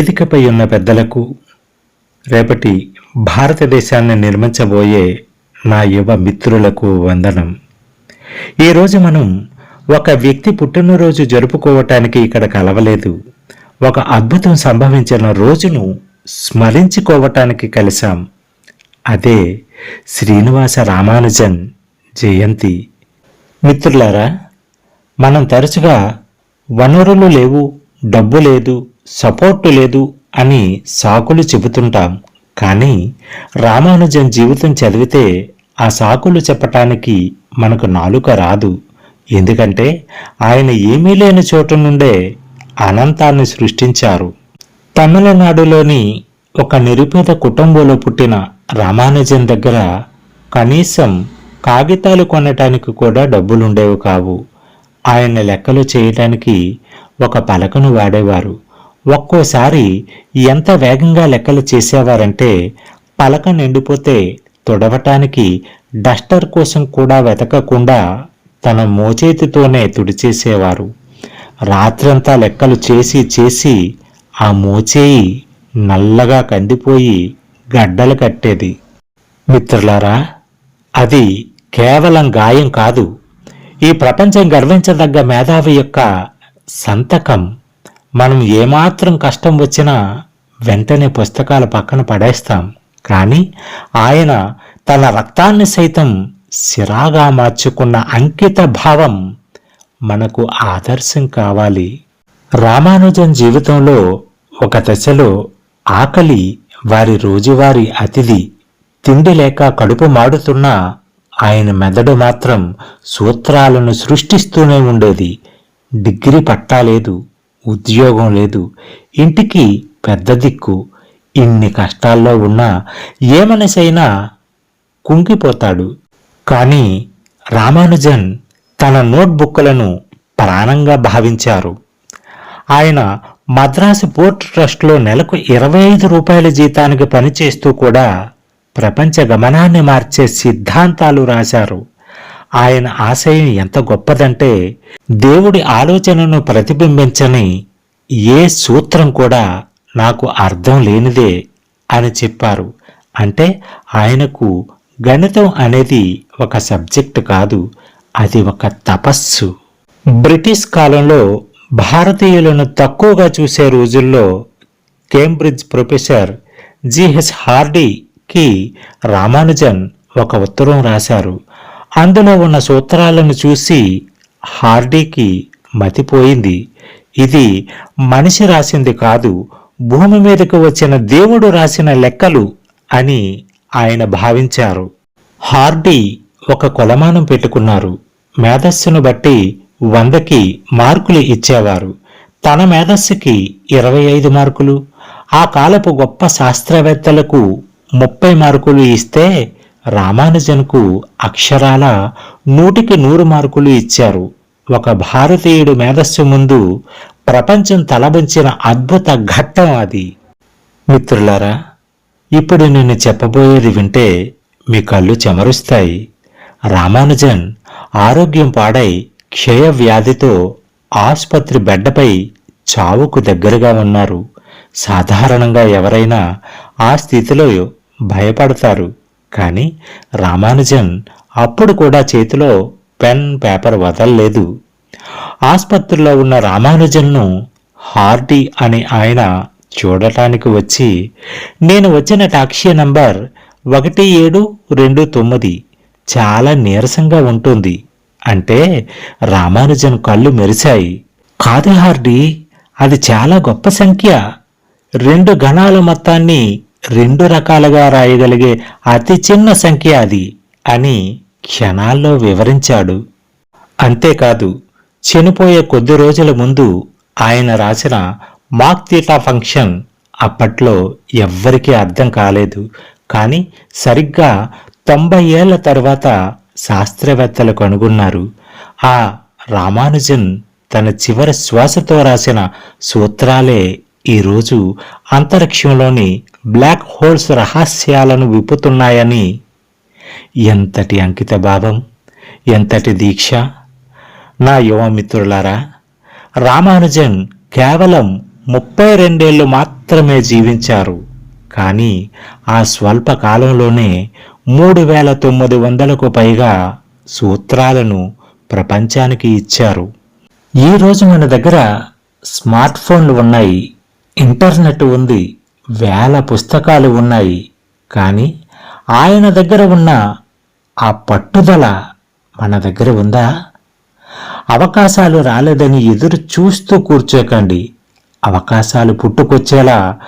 వేదికపై ఉన్న పెద్దలకు రేపటి భారతదేశాన్ని నిర్మించబోయే నా యువ మిత్రులకు వందనం. ఈరోజు మనం ఒక వ్యక్తి పుట్టినరోజు జరుపుకోవటానికి ఇక్కడ కలవలేదు. ఒక అద్భుతం సంభవించిన రోజును స్మరించుకోవటానికి కలిశాం. అదే శ్రీనివాస రామానుజన్ జయంతి. మిత్రులారా మనం తరచుగా వనరులు లేవు డబ్బు లేదు సపోర్టు లేదు అని సాకులు చెబుతుంటాం. కానీ రామానుజన్ జీవితం చదివితే ఆ సాకులు చెప్పటానికి మనకు నాలుక రాదు. ఎందుకంటే ఆయన ఏమీ లేని చోటు నుండే అనంతాన్ని సృష్టించారు. తమిళనాడులోని ఒక నిరుపేద కుటుంబంలో పుట్టిన రామానుజన్ దగ్గర కనీసం కాగితాలు కొనటానికి కూడా డబ్బులుండేవి కావు. ఆయన లెక్కలు చేయటానికి ఒక పలకను వాడేవారు. ఒక్కోసారి ఎంత వేగంగా లెక్కలు చేసేవారంటే పలక నిండిపోతే తుడవటానికి డస్టర్ కోసం కూడా వెతకకుండా తన మోచేతితోనే తుడిచేసేవారు. రాత్రంతా లెక్కలు చేసి చేసి ఆ మోచేయి నల్లగా కందిపోయి గడ్డలు కట్టేది. మిత్రులారా అది కేవలం గాయం కాదు. ఈ ప్రపంచం గర్వించదగ్గ మేధావి యొక్క సంతకం. మనం ఏమాత్రం కష్టం వచ్చినా వెంటనే పుస్తకాల పక్కన పడేస్తాం. కానీ ఆయన తన రక్తాన్ని సైతం సిరాగా మార్చుకున్న అంకిత భావం మనకు ఆదర్శం కావాలి. రామానుజన్ జీవితంలో ఒక దశలో ఆకలి వారి రోజువారీ అతిథి తిండి లేక కడుపు మాడుతున్నా ఆయన మెదడు మాత్రం సూత్రాలను సృష్టిస్తూనే ఉండేది. డిగ్రీ పట్టాలేదు ఉద్యోగం లేదు. ఇంటికి పెద్ద దిక్కు. ఇన్ని కష్టాల్లో ఉన్నా ఏ మనిషైనా కుంగిపోతాడు. కానీ రామానుజన్ తన నోట్బుక్లను ప్రాణంగా భావించారు. ఆయన మద్రాసు పోర్ట్ ట్రస్ట్లో నెలకు ఇరవై ఐదు రూపాయల జీతానికి పనిచేస్తూ కూడా ప్రపంచ గమనాన్ని మార్చే సిద్ధాంతాలు రాశారు. ఆయన ఆశయం ఎంత గొప్పదంటే దేవుడి ఆలోచనను ప్రతిబింబించని ఏ సూత్రం కూడా నాకు అర్థం లేనిదే అని చెప్పారు. అంటే ఆయనకు గణితం అనేది ఒక సబ్జెక్ట్ కాదు అది ఒక తపస్సు. బ్రిటిష్ కాలంలో భారతీయులను తక్కువగా చూసే రోజుల్లో కేంబ్రిడ్జ్ ప్రొఫెసర్ జిహెచ్ హార్డీకి రామానుజన్ ఒక ఉత్తరం రాశారు. అందులో ఉన్న సూత్రాలను చూసి హార్డీకి మతిపోయింది. ఇది మనిషి రాసింది కాదు భూమి మీదకు వచ్చిన దేవుడు రాసిన లెక్కలు అని ఆయన భావించారు. హార్డీ ఒక కొలమానం పెట్టుకున్నారు. మేధస్సును బట్టి వందకి మార్కులు ఇచ్చేవారు. తన మేధస్సుకి ఇరవై ఐదు మార్కులు. ఆ కాలపు గొప్ప శాస్త్రవేత్తలకు ముప్పై మార్కులు ఇస్తే రామానుజన్కు అక్షరాల నూటికి నూరు మార్కులు ఇచ్చారు. ఒక భారతీయుడు మేధస్సు ముందు ప్రపంచం తలబంచిన అద్భుత ఘట్టం అది. మిత్రులారా ఇప్పుడు నేను చెప్పబోయేది వింటే మీ కళ్ళు చెమరుస్తాయి. రామానుజన్ ఆరోగ్యం పాడై క్షయ వ్యాధితో ఆసుపత్రి బెడ్డపై చావుకు దగ్గరగా ఉన్నారు. సాధారణంగా ఎవరైనా ఆ స్థితిలో భయపడతారు. కానీ రామానుజన్ అప్పుడు కూడా చేతిలో పెన్ పేపర్ వదలలేదు. ఆసుపత్రిలో ఉన్న రామానుజన్ను హార్డీ అని ఆయన చూడటానికి వచ్చి నేను వచ్చిన టాక్సీ నంబర్ ఒకటి ఏడు రెండు తొమ్మిది చాలా నీరసంగా ఉంటుంది అంటే రామానుజన్ కళ్ళు మెరిశాయి. కాదు హార్డీ అది చాలా గొప్ప సంఖ్య. రెండు గణాల మొత్తాన్ని రెండు రకాలుగా రాయగలిగే అతి చిన్న సంఖ్య అది అని క్షణాల్లో వివరించాడు. అంతేకాదు చనిపోయే కొద్ది రోజుల ముందు ఆయన రాసిన మాక్ తీటా ఫంక్షన్ అప్పట్లో ఎవ్వరికీ అర్థం కాలేదు. కానీ సరిగ్గా తొంభై ఏళ్ళ తర్వాత శాస్త్రవేత్తలు కనుగొన్నారు ఆ రామానుజన్ తన చివరి శ్వాసతో రాసిన సూత్రాలే ఈరోజు అంతరిక్షంలోని బ్లాక్ హోల్స్ రహస్యాలను విప్పుతున్నాయని ఎంతటి అంకిత భావం ఎంతటి దీక్ష. నా యువ మిత్రులారా రామానుజన్ కేవలం ముప్పై రెండేళ్ళు మాత్రమే జీవించారు. కానీ ఆ స్వల్ప కాలంలోనే మూడు వేల తొమ్మిది వందలకు పైగా సూత్రాలను ప్రపంచానికి ఇచ్చారు. ఈరోజు మన దగ్గర స్మార్ట్ ఫోన్లు ఉన్నాయి ఇంటర్నెట్ ఉంది వేల పుస్తకాలు ఉన్నాయి. కానీ ఆయన దగ్గర ఉన్న ఆ పట్టుదల మన దగ్గర ఉందా? అవకాశాలు రాలేదని ఎదురు చూస్తూ కూర్చోకండి. అవకాశాలు పుట్టుకొచ్చేలా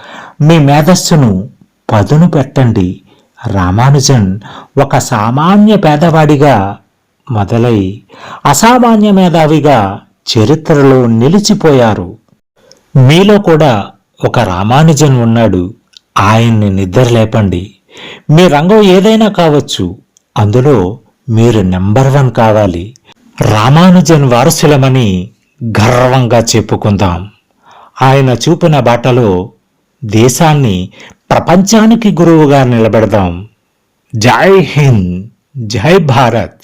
మీ మేధస్సును పదును పెట్టండి. రామానుజన్ ఒక సామాన్య పేదవాడిగా మొదలై అసామాన్య మేధావిగా చరిత్రలో నిలిచిపోయారు. మీలో కూడా ఒక రామానుజన్ ఉన్నాడు. ఆయన్ని నిద్ర లేపండి. మీ రంగం ఏదైనా కావచ్చు. అందులో మీరు నెంబర్ వన్ కావాలి. రామానుజన్ వారసులమని గర్వంగా చెప్పుకుందాం. ఆయన చూపిన బాటలో దేశాన్ని ప్రపంచానికి గురువుగా నిలబెడదాం. జై హింద్ జై భారత్.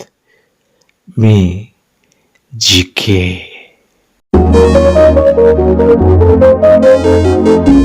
మీ జీకే Müzik